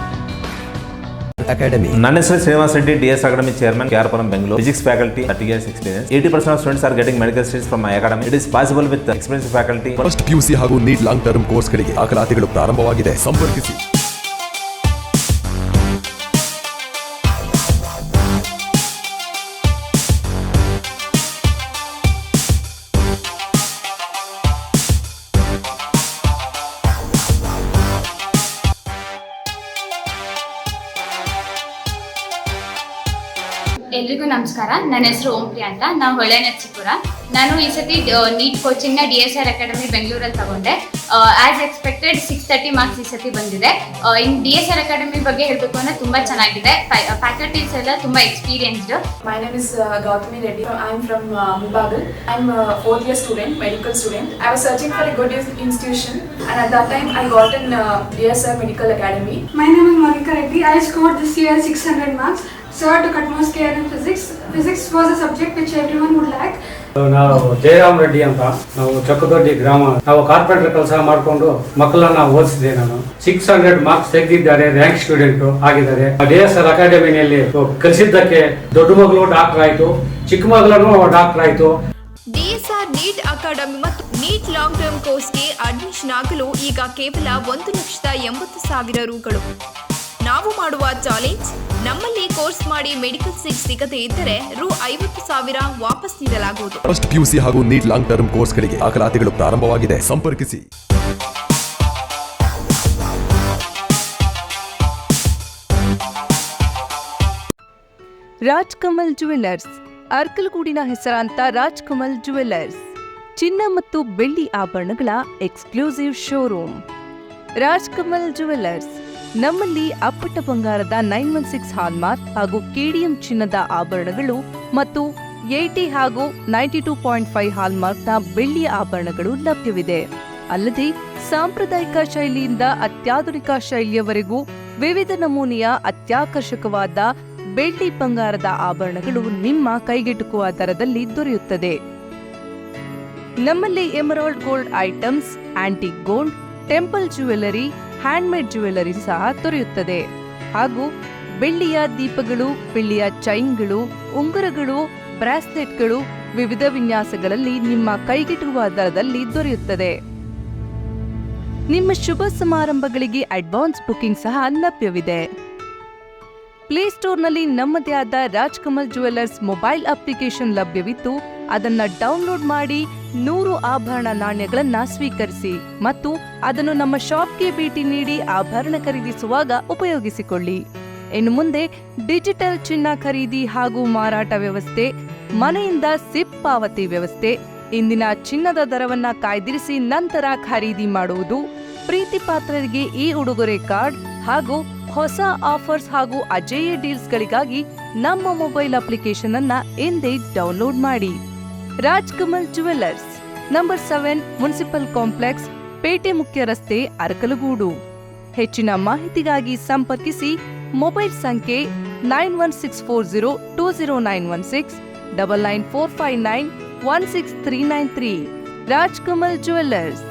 ನನ್ನ ಹೆಸರು Srinivas Reddy D S academy chairman K R Puram Bengaluru physics faculty thirty years experience eighty percent of students are getting medical studies from my academy it is possible with experience faculty first PUC ಹಾಗೂ NEET long term ಕೋರ್ಸ್ಗಳಿಗೆ ದಾಖಲಾತಿಗಳು ಪ್ರಾರಂಭವಾಗಿದೆ. ಸಂಪರ್ಕಿಸಿ. ಎಲ್ರಿಗೂ ನಮಸ್ಕಾರ ನನ್ನ ಹೆಸರು ಓಂಪ್ರಿ ಅಂತ ನಾವು ಹೊಳೆ ನರಸೀಪುರ ನಾನು ಈ ಸತಿ ನೀಟ್ ಕೋಚಿಂಗ್ನ ಡಿ ಎಸ್ ಆರ್ ಅಕಾಡೆಮಿ ಬೆಂಗಳೂರಲ್ಲಿ ತಗೊಂಡೆ as expected six thirty marks ಈ ಸತಿ ಬಂದಿದೆ in D S R academy ಬಗ್ಗೆ ಹೇಳಬೇಕು ಅಂದ್ರೆ ತುಂಬಾ ಚೆನ್ನಾಗಿದೆ ಫ್ಯಾಕಲ್ಟೀಸ್ ಎಲ್ಲ ತುಂಬಾ experienced My name is Gauthami Reddy I I'm from Mulbagal I I'm a year year student, medical student. I was searching for a good ins- institution and at that time I got in uh, DSR Medical Academy. My name is Monica Reddy. I scored this year 600 marks. Sir took utmost care in physics. Physics was a subject which everyone would lack. ನಾವು ಜಯರಾಮ್ ರೆಡ್ಡಿ ಅಂತ ನಾವು ಚಕ್ಕದೊಡ್ಡಿ ಗ್ರಾಮ ನಾವು carpenter ಕೆಲಸ ಮಾಡಿಕೊಂಡು ಮಕ್ಕಳನ್ನ ಓದಿಸಿದೆ ನಾನು ಸಿಕ್ಸ್ ಹಂಡ್ರೆಡ್ ಮಾರ್ಕ್ಸ್ ತೆಗೆದಿದ್ದಾರೆ ರ್ಯಾಂಕ್ ಸ್ಟೂಡೆಂಟ್ ಆಗಿದ್ದಾರೆ ಡಿ ಎಸ್ ಆರ್ ಅಕಾಡೆಮಿನಲ್ಲಿ ಕಲಿಸಿದ್ದಕ್ಕೆ ದೊಡ್ಡ ಮಗಳು ಡಾಕ್ಟರ್ ಆಯ್ತು ಚಿಕ್ಕ ಮಗಳನ್ನು ಡಾಕ್ಟರ್ ಆಯ್ತು ಆರ್ ನೀಟ್ ಅಕಾಡೆಮಿ ಮತ್ತು ನೀಟ್ ಲಾಂಗ್ ಟರ್ಮ್ ಕೋರ್ಸ್ಗೆ ಅಡ್ಮಿಷನ್ ಆಗಲು ಈಗ ಕೇವಲ ಒಂದು ಲಕ್ಷದ ಎಂಬತ್ತು ಸಾವಿರ ರುಗಳು ನಾವು ಮಾಡುವ ಚಾಲೆಂಜ್? ನಮ್ಮಲ್ಲಿ ಕೋರ್ಸ್ ಮಾಡಿ ಮೆಡಿಕಲ್ ಸೀಟ್ ಸಿಗದೇ ಇದ್ದರೆ ರು ಐವತ್ತು ಸಾವಿರ ವಾಪಸ್ ನೀಡಲಾಗುವುದು. ಫಸ್ಟ್ ಪಿಯುಸಿ ಹಾಗೂ ನೀಟ್ ಲಾಂಗ್ ಟರ್ಮ್ ಕೋರ್ಸ್ಗಳಿಗೆ ದಾಖಲಾತಿಗಳು ಪ್ರಾರಂಭವಾಗಿದೆ. ಸಂಪರ್ಕಿಸಿ. ರಾಜ್ ಕಮಲ್ ಜುವೆಲ್ಲರ್ಸ್ ಅರ್ಕಲಗೂಡಿನ ಹೆಸರಾಂತ ರಾಜ್ ಕಮಲ್ ಜುವೆಲ್ಲರ್ಸ್ ಚಿನ್ನ ಮತ್ತು ಬೆಳ್ಳಿ ಆಭರಣಗಳ exclusive showroom. Raj Kamal jewellers ನಮ್ಮಲ್ಲಿ ಅಪ್ಪಟ ಬಂಗಾರದ ನೈನ್ ಒನ್ ಸಿಕ್ಸ್ ಹಾಲ್ಮಾರ್ಕ್ ಹಾಗೂ ಕೆಡಿಎಂ ಚಿನ್ನದ ಆಭರಣಗಳು ಮತ್ತು ಏಟಿ ಹಾಗೂ ನೈಂಟಿ ಟೂ ಪಾಯಿಂಟ್ ಫೈವ್ ಹಾಲ್ಮಾರ್ಕ್ನ ಬೆಳ್ಳಿಯ ಆಭರಣಗಳು ಲಭ್ಯವಿದೆ. ಅಲ್ಲದೆ ಸಾಂಪ್ರದಾಯಿಕ ಶೈಲಿಯಿಂದ ಅತ್ಯಾಧುನಿಕ ಶೈಲಿಯವರೆಗೂ ವಿವಿಧ ನಮೂನೆಯ ಅತ್ಯಾಕರ್ಷಕವಾದ ಬೆಳ್ಳಿ ಬಂಗಾರದ ಆಭರಣಗಳು ನಿಮ್ಮ ಕೈಗೆಟುಕುವ ದರದಲ್ಲಿ ದೊರೆಯುತ್ತದೆ. ನಮ್ಮಲ್ಲಿ emerald gold items, antique gold, temple jewellery handmade jewellery ಸಹ ದೊರೆಯುತ್ತದೆ. ಹಾಗೂ ಬೆಳ್ಳಿಯ ದೀಪಗಳು, ಬೆಳ್ಳಿಯ ಚೈನ್ಗಳು, ಉಂಗುರಗಳು, ಬ್ರಾಸ್ಲೆಟ್ಗಳು ವಿವಿಧ ವಿನ್ಯಾಸಗಳಲ್ಲಿ ನಿಮ್ಮ ಕೈಗೆಟುಕುವ ದರದಲ್ಲಿ ದೊರೆಯುತ್ತದೆ. ನಿಮ್ಮ ಶುಭ ಸಮಾರಂಭಗಳಿಗೆ ಅಡ್ವಾನ್ಸ್ ಬುಕಿಂಗ್ ಸಹ ಲಭ್ಯವಿದೆ. ಪ್ಲೇಸ್ಟೋರ್ನಲ್ಲಿ ನಮ್ಮದೇ ಆದ ರಾಜ್ಕಮಲ್ ಜುವೆಲ್ಲರ್ಸ್ ಮೊಬೈಲ್ ಅಪ್ಲಿಕೇಶನ್ ಲಭ್ಯವಿದ್ದು ಅದನ್ನ ಡೌನ್ಲೋಡ್ ಮಾಡಿ ನೂರು ಆಭರಣ ನಾಣ್ಯಗಳನ್ನ ಸ್ವೀಕರಿಸಿ ಮತ್ತು ಅದನ್ನು ನಮ್ಮ ಶಾಪ್ಗೆ ಭೇಟಿ ನೀಡಿ ಆಭರಣ ಖರೀದಿಸುವಾಗ ಉಪಯೋಗಿಸಿಕೊಳ್ಳಿ. ಇನ್ನು ಮುಂದೆ ಡಿಜಿಟಲ್ ಚಿನ್ನ ಖರೀದಿ ಹಾಗೂ ಮಾರಾಟ ವ್ಯವಸ್ಥೆ, ಮನೆಯಿಂದ ಸಿಪ್ ಪಾವತಿ ವ್ಯವಸ್ಥೆ, ಇಂದಿನ ಚಿನ್ನದ ದರವನ್ನ ಕಾಯ್ದಿರಿಸಿ ನಂತರ ಖರೀದಿ ಮಾಡುವುದು, ಪ್ರೀತಿ ಪಾತ್ರರಿಗೆ ಈ ಉಡುಗೊರೆ ಕಾರ್ಡ್ ಹಾಗೂ ಹೊಸ ಆಫರ್ಸ್ ಹಾಗೂ ಅಜೇಯ ಡೀಲ್ಸ್ಗಳಿಗಾಗಿ ನಮ್ಮ ಮೊಬೈಲ್ ಅಪ್ಲಿಕೇಶನ್ ಅನ್ನ ಎಂದೇ ಡೌನ್ಲೋಡ್ ಮಾಡಿ. Rajkamal jewellers number seven municipal complex ಪೇಟೆ ಮುಖ್ಯ ರಸ್ತೆ ಅರಕಲಗೂಡು ಹೆಚ್ಚಿನ ಮಾಹಿತಿಗಾಗಿ ಸಂಪರ್ಕಿಸಿ ಮೊಬೈಲ್ ಸಂಖ್ಯೆ nine one six four zero two zero nine one six, double nine four five nine one six three nine three. Rajkamal jewellers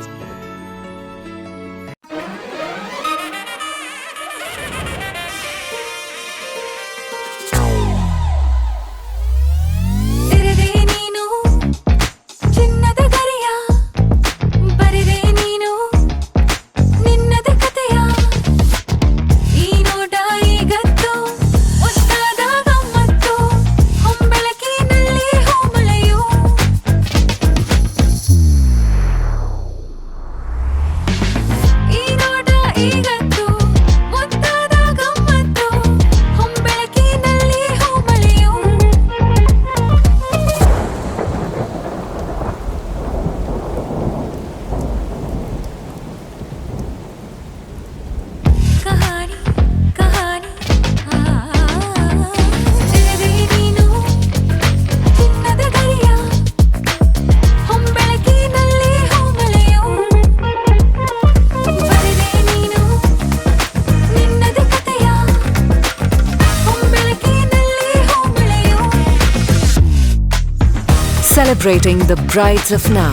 Celebrating the brides of now.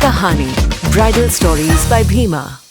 Kahani Bridal Stories by Bhima.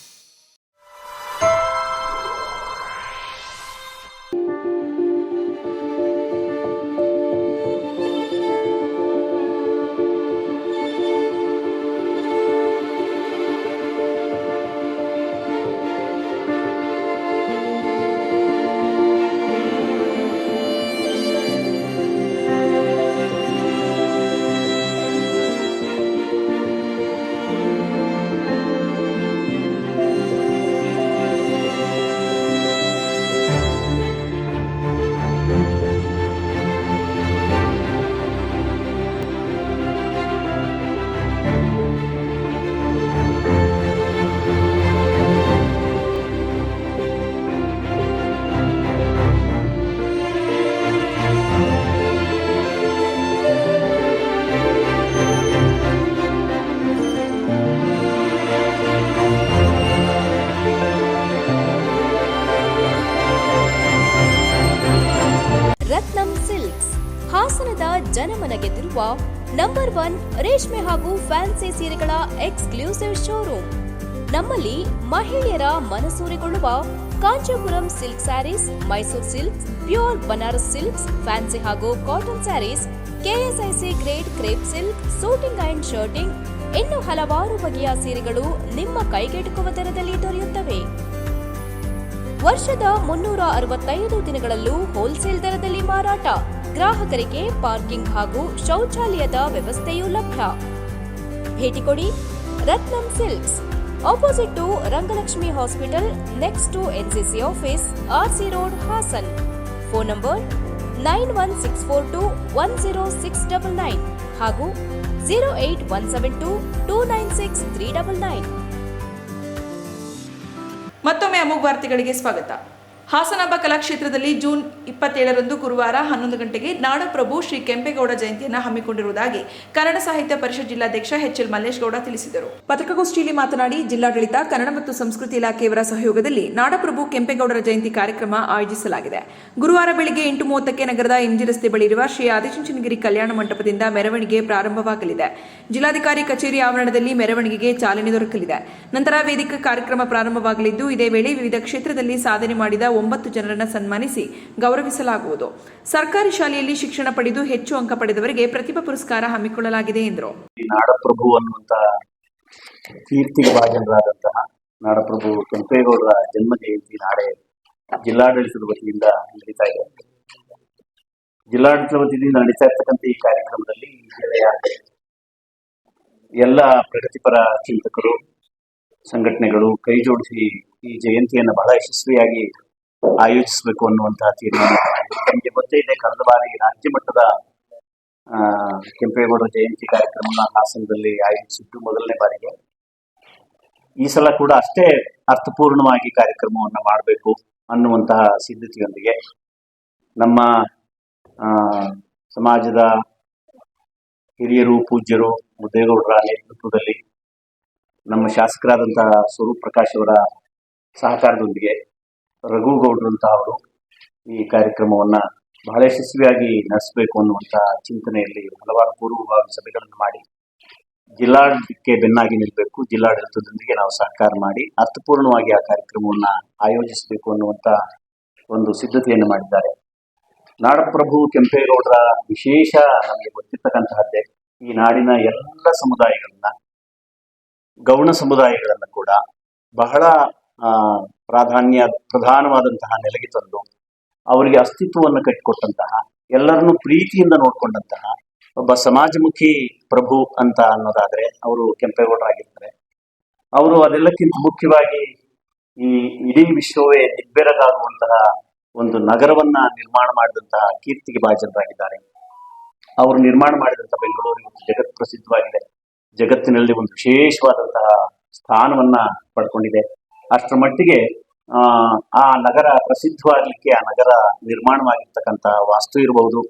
Number one ರೇಷ್ಮೆ ಹಾಗೂ fancy ಸೀರೆಗಳ exclusive showroom ನಮ್ಮಲ್ಲಿ ಮಹಿಳೆಯರ ಮನಸೂರೆಗೊಳ್ಳುವ Kanchipuram silk sarees Mysore silks pure Banaras silks fancy ಹಾಗೂ cotton sarees KSIC grade crepe silk suiting and shirting ಇನ್ನು ಹಲವಾರು ಬಗೆಯ ಸೀರೆಗಳು ನಿಮ್ಮ ಕೈಗೆಟುಕುವ ದರದಲ್ಲಿ ದೊರೆಯುತ್ತವೆ. ವರ್ಷದ ಮುನ್ನೂರ ಅರವತ್ತೈದು ದಿನಗಳಲ್ಲೂ ಹೋಲ್ಸೇಲ್ ದರದಲ್ಲಿ ಮಾರಾಟ. ಗ್ರಾಹಕರಿಗೆ ಪಾರ್ಕಿಂಗ್ ಹಾಗೂ ಶೌಚಾಲಯದ ವ್ಯವಸ್ಥೆಯೂ ಲಭ್ಯ. ಭೇಟಿ ಕೊಡಿ Ratnam silks. Opposite to Rangalakshmi hospital next to NCC office RC road Hassan. Phone number nine one six four two one zero six double nine ಹಾಗೂ zero eight one seven two two nine six three double nine ಮತ್ತೊಮ್ಮೆ ಅಮೋಘ ವಾರ್ತೆಗಳಿಗೆ ಸ್ವಾಗತ. Hasanamba ಕಲಾಕ್ಷೇತ್ರದಲ್ಲಿ June ಇಪ್ಪತ್ತೇಳರಂದು ಗುರುವಾರ ಹನ್ನೊಂದು ಗಂಟೆಗೆ ನಾಡಪ್ರಭು ಶ್ರೀ ಕೆಂಪೇಗೌಡ ಜಯಂತಿಯನ್ನು ಹಮ್ಮಿಕೊಂಡಿರುವುದಾಗಿ ಕನ್ನಡ ಸಾಹಿತ್ಯ ಪರಿಷತ್ ಜಿಲ್ಲಾಧ್ಯಕ್ಷ ಎಚ್ ಎಲ್ ಮಲ್ಲೇಶ್ ಗೌಡ ತಿಳಿಸಿದರು. ಪತ್ರಿಕಾಗೋಷ್ಠಿಯಲ್ಲಿ ಮಾತನಾಡಿ ಜಿಲ್ಲಾಡಳಿತ, ಕನ್ನಡ ಮತ್ತು ಸಂಸ್ಕೃತಿ ಇಲಾಖೆಯವರ ಸಹಯೋಗದಲ್ಲಿ ನಾಡಪ್ರಭು ಕೆಂಪೇಗೌಡರ ಜಯಂತಿ ಕಾರ್ಯಕ್ರಮ ಆಯೋಜಿಸಲಾಗಿದೆ. ಗುರುವಾರ ಬೆಳಿಗ್ಗೆ ಎಂಟು ಮೂವತ್ತಕ್ಕೆ ನಗರದ ಎಂಜಿ ರಸ್ತೆ ಬಳಿ ಇರುವ ಶ್ರೀ ಆದಿಚುಂಚನಗಿರಿ ಕಲ್ಯಾಣ ಮಂಟಪದಿಂದ ಮೆರವಣಿಗೆ ಪ್ರಾರಂಭವಾಗಲಿದೆ. ಜಿಲ್ಲಾಧಿಕಾರಿ ಕಚೇರಿ ಆವರಣದಲ್ಲಿ ಮೆರವಣಿಗೆಗೆ ಚಾಲನೆ ದೊರಕಲಿದೆ. ನಂತರ ವೇದಿಕೆ ಕಾರ್ಯಕ್ರಮ ಪ್ರಾರಂಭವಾಗಲಿದ್ದು, ಇದೇ ವೇಳೆ ವಿವಿಧ ಕ್ಷೇತ್ರದಲ್ಲಿ ಸಾಧನೆ ಮಾಡಿದ ಒಂಬತ್ತು ಜನರನ್ನು ಸನ್ಮಾನಿಸಿ ಗೌರವಿಸಲಾಗುವುದು. ಸರ್ಕಾರಿ ಶಾಲೆಯಲ್ಲಿ ಶಿಕ್ಷಣ ಪಡೆದು ಹೆಚ್ಚು ಅಂಕ ಪಡೆದವರಿಗೆ ಪ್ರತಿಭಾ ಪುರಸ್ಕಾರ ಹಮ್ಮಿಕೊಳ್ಳಲಾಗಿದೆ ಎಂದರು. ನಾಡಪ್ರಭು ಅನ್ನುವಂತಹ ಕೀರ್ತಿಗೆ ಭಾಜನರಾದಂತಹ ನಾಡಪ್ರಭು ಕೆಂಪೇಗೌಡರ ಜನ್ಮ ಜಯಂತಿ ನಾಳೆ ಜಿಲ್ಲಾಡಳಿತದ ವತಿಯಿಂದ ನಡೀತಾ ಇದೆ. ಜಿಲ್ಲಾಡಳಿತದ ವತಿಯಿಂದ ನಡೀತಾ ಇರ್ತಕ್ಕಂಥ ಈ ಕಾರ್ಯಕ್ರಮದಲ್ಲಿ ಜಿಲ್ಲೆಯ ಎಲ್ಲ ಪ್ರಗತಿಪರ ಚಿಂತಕರು, ಸಂಘಟನೆಗಳು ಕೈ ಜೋಡಿಸಿ ಈ ಜಯಂತಿಯನ್ನು ಬಹಳ ಯಶಸ್ವಿಯಾಗಿ ಆಯೋಜಿಸಬೇಕು ಅನ್ನುವಂತಹ ತೀರ್ಮಾನ ನಿಮಗೆ ಗೊತ್ತೇ ಇದೆ, ಕಳೆದ ಬಾರಿ ರಾಜ್ಯ ಮಟ್ಟದ ಕೆಂಪೇಗೌಡರ ಜಯಂತಿ ಕಾರ್ಯಕ್ರಮನ ಹಾಸನದಲ್ಲಿ ಆಯೋಜಿಸಿದ್ದು ಮೊದಲನೇ ಬಾರಿಗೆ. ಈ ಸಲ ಕೂಡ ಅಷ್ಟೇ ಅರ್ಥಪೂರ್ಣವಾಗಿ ಕಾರ್ಯಕ್ರಮವನ್ನು ಮಾಡಬೇಕು ಅನ್ನುವಂತಹ ಸಿದ್ಧತೆಯೊಂದಿಗೆ ನಮ್ಮ ಸಮಾಜದ ಹಿರಿಯರು, ಪೂಜ್ಯರು, ಮುದ್ದೇಗೌಡರ ನೇತೃತ್ವದಲ್ಲಿ ನಮ್ಮ ಶಾಸಕರಾದಂತಹ ಸ್ವರೂಪ್ ಪ್ರಕಾಶ್ ಅವರ ಸಹಕಾರದೊಂದಿಗೆ ರಘು ಅಂತ ಅವರು ಈ ಕಾರ್ಯಕ್ರಮವನ್ನ ಬಹಳ ಯಶಸ್ವಿಯಾಗಿ ನಡೆಸಬೇಕು ಅನ್ನುವಂತಹ ಚಿಂತನೆಯಲ್ಲಿ ಹಲವಾರು ಪೂರ್ವಭಾವಿ ಸಭೆಗಳನ್ನು ಮಾಡಿ ಜಿಲ್ಲಾಡಳಿತಕ್ಕೆ ಬೆನ್ನಾಗಿ ನಿಲ್ಲಬೇಕು ಜಿಲ್ಲಾಡಳಿತದೊಂದಿಗೆ ನಾವು ಸಹಕಾರ ಮಾಡಿ ಅರ್ಥಪೂರ್ಣವಾಗಿ ಆ ಕಾರ್ಯಕ್ರಮವನ್ನ ಆಯೋಜಿಸಬೇಕು ಅನ್ನುವಂತ ಒಂದು ಸಿದ್ಧತೆಯನ್ನು ಮಾಡಿದ್ದಾರೆ. ನಾಡಪ್ರಭು ಕೆಂಪೇಗೌಡರ ವಿಶೇಷ ನಮಗೆ ಗೊತ್ತಿರ್ತಕ್ಕಂತಹದ್ದೇ, ಈ ನಾಡಿನ ಎಲ್ಲ ಸಮುದಾಯಗಳನ್ನ, ಗೌಣ ಸಮುದಾಯಗಳನ್ನು ಕೂಡ ಬಹಳ ಪ್ರಾಧಾನ್ಯ ಪ್ರಧಾನವಾದಂತಹ ನೆಲೆಗೆ ತಂದು ಅವರಿಗೆ ಅಸ್ತಿತ್ವವನ್ನು ಕಟ್ಟಿಕೊಟ್ಟಂತಹ, ಎಲ್ಲರನ್ನೂ ಪ್ರೀತಿಯಿಂದ ನೋಡ್ಕೊಂಡಂತಹ ಒಬ್ಬ ಸಮಾಜಮುಖಿ ಪ್ರಭು ಅಂತ ಅನ್ನೋದಾದ್ರೆ ಅವರು ಕೆಂಪೇಗೌಡರಾಗಿರ್ತಾರೆ. ಅವರು ಅದೆಲ್ಲಕ್ಕಿಂತ ಮುಖ್ಯವಾಗಿ ಈ ಇಡೀ ವಿಶ್ವವೇ ನಿಬ್ಬೆರಗಾಗುವಂತಹ ಒಂದು ನಗರವನ್ನ ನಿರ್ಮಾಣ ಮಾಡಿದಂತಹ ಕೀರ್ತಿಗೆ ಭಾಜನರಾಗಿದ್ದಾರೆ. ಅವರು ನಿರ್ಮಾಣ ಮಾಡಿದಂತಹ ಬೆಂಗಳೂರು ಜಗತ್ ಪ್ರಸಿದ್ಧವಾಗಿದೆ. ಜಗತ್ತಿನಲ್ಲಿ ಒಂದು ವಿಶೇಷವಾದಂತಹ ಸ್ಥಾನವನ್ನ ಪಡ್ಕೊಂಡಿದೆ. ಅಷ್ಟರ ಮಟ್ಟಿಗೆ, ಆ ನಗರ ಪ್ರಸಿದ್ಧವಾಗಲಿಕ್ಕೆ, ಆ ನಗರ ನಿರ್ಮಾಣವಾಗಿರ್ತಕ್ಕಂಥ ವಾಸ್ತು ಇರಬಹುದು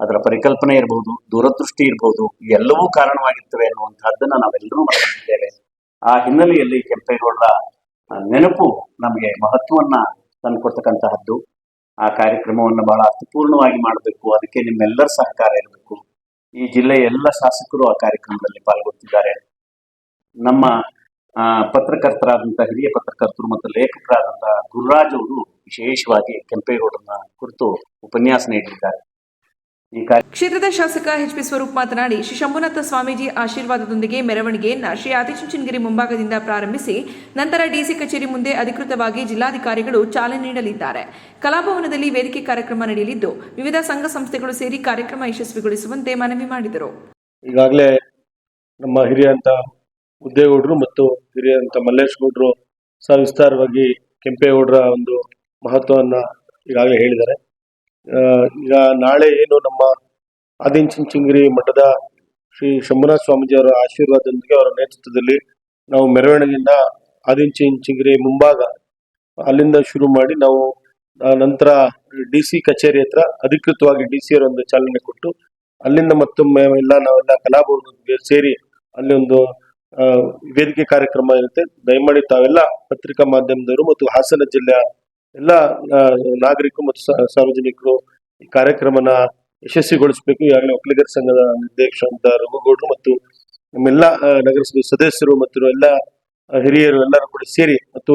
ಅದರ ಪರಿಕಲ್ಪನೆ ಇರಬಹುದು ದೂರದೃಷ್ಟಿ ಇರಬಹುದು ಎಲ್ಲವೂ ಕಾರಣವಾಗಿರ್ತವೆ ಅನ್ನುವಂತಹದ್ದನ್ನ ನಾವೆಲ್ಲರೂ ಮಾಡಿದ್ದೇವೆ ಆ ಹಿನ್ನೆಲೆಯಲ್ಲಿ ಕೆಂಪೇಗೌಡರ ನೆನಪು ನಮಗೆ ಮಹತ್ವವನ್ನ ತಂದುಕೊಡ್ತಕ್ಕಂತಹದ್ದು. ಆ ಕಾರ್ಯಕ್ರಮವನ್ನು ಬಹಳ ಅರ್ಥಪೂರ್ಣವಾಗಿ ಮಾಡಬೇಕು, ಅದಕ್ಕೆ ನಿಮ್ಮೆಲ್ಲರ ಸಹಕಾರ ಇರಬೇಕು. ಈ ಜಿಲ್ಲೆಯ ಎಲ್ಲ ಶಾಸಕರು ಆ ಕಾರ್ಯಕ್ರಮದಲ್ಲಿ ಪಾಲ್ಗೊಳ್ತಿದ್ದಾರೆ. ನಮ್ಮ ಆ, ಪತ್ರಕರ್ತರಾದಂತಹ ಹಿರಿಯ ಪತ್ರಕರ್ತರು ಮತ್ತು ಲೇಖಕರಾದಂತಹ ಗುರುರಾಜ್ ಅವರು ವಿಶೇಷವಾಗಿ ಕೆಂಪೇಗೌಡರನ್ನ ಕುರಿತು ಉಪನ್ಯಾಸ ನೀಡಿದ್ದಾರೆ. ಕ್ಷೇತ್ರದ ಶಾಸಕ ಎಚ್ ಪಿ ಸ್ವರೂಪ್ ಮಾತನಾಡಿ ಶ್ರೀ ಶಂಭುನಾಥ ಸ್ವಾಮೀಜಿ ಆಶೀರ್ವಾದದೊಂದಿಗೆ ಮೆರವಣಿಗೆಯನ್ನ ಶ್ರೀ ಆದಿಚುಂಚನಗಿರಿ ಮುಂಭಾಗದಿಂದ ಪ್ರಾರಂಭಿಸಿ ನಂತರ ಡಿಸಿ ಕಚೇರಿ ಮುಂದೆ ಅಧಿಕೃತವಾಗಿ ಜಿಲ್ಲಾಧಿಕಾರಿಗಳು ಚಾಲನೆ ನೀಡಲಿದ್ದಾರೆ. ಕಲಾಭವನದಲ್ಲಿ ವೇದಿಕೆ ಕಾರ್ಯಕ್ರಮ ನಡೆಯಲಿದ್ದು ವಿವಿಧ ಸಂಘ ಸಂಸ್ಥೆಗಳು ಸೇರಿ ಕಾರ್ಯಕ್ರಮ ಯಶಸ್ವಿಗೊಳಿಸುವಂತೆ ಮನವಿ ಮಾಡಿದರು. ಈಗಾಗಲೇ ನಮ್ಮ ಹಿರಿಯಂತ ಉದ್ದೇಗೌಡರು ಮತ್ತು ಹಿರಿಯಂತ ಮಲ್ಲೇಶ್ ಗೌಡರು ವಿಸ್ತಾರವಾಗಿ ಕೆಂಪೇಗೌಡರ ಒಂದು ಮಹತ್ವವನ್ನು ಈಗಾಗಲೇ ಹೇಳಿದ್ದಾರೆ. ಈಗ ನಾಳೆ ಏನು ನಮ್ಮ ಆದಿಂಚಿಂಚಿಂಗಿರಿ ಮಠದ ಶ್ರೀ ಶಂಭುನಾಥ ಸ್ವಾಮೀಜಿಯವರ ಆಶೀರ್ವಾದದೊಂದಿಗೆ ಅವರ ನೇತೃತ್ವದಲ್ಲಿ ನಾವು ಮೆರವಣಿಗೆಯಿಂದ ಆದಿಂಚಿಂಚಿಂಗಿರಿ ಮುಂಭಾಗ ಅಲ್ಲಿಂದ ಶುರು ಮಾಡಿ ನಾವು ನಂತರ ಡಿ ಸಿ ಕಚೇರಿ ಹತ್ರ ಅಧಿಕೃತವಾಗಿ ಡಿ ಸಿ ಅವರ ಒಂದು ಚಾಲನೆ ಕೊಟ್ಟು ಅಲ್ಲಿಂದ ಮತ್ತೊಮ್ಮೆ ಎಲ್ಲ ನಾವೆಲ್ಲ ಕಲಾಭವನದೊಂದಿಗೆ ಸೇರಿ ಅಲ್ಲಿ ಒಂದು ವೇದಿಕೆ ಕಾರ್ಯಕ್ರಮ ಇರುತ್ತೆ. ದಯಮಾಡಿ ತಾವೆಲ್ಲ ಪತ್ರಿಕಾ ಮಾಧ್ಯಮದವರು ಮತ್ತು ಹಾಸನ ಜಿಲ್ಲೆಯ ಎಲ್ಲ ನಾಗರಿಕರು ಮತ್ತು ಸಾರ್ವಜನಿಕರು ಈ ಕಾರ್ಯಕ್ರಮನ ಯಶಸ್ವಿಗೊಳಿಸಬೇಕು. ಈಗಾಗಲೇ ಒಕ್ಕಲಿಗರ ಸಂಘದ ಅಂತ ರಘುಗೌಡರು ಮತ್ತು ನಮ್ಮೆಲ್ಲ ನಗರಸಭೆ ಸದಸ್ಯರು ಮತ್ತು ಎಲ್ಲ ಹಿರಿಯರು ಎಲ್ಲರೂ ಕೂಡ ಸೇರಿ ಮತ್ತು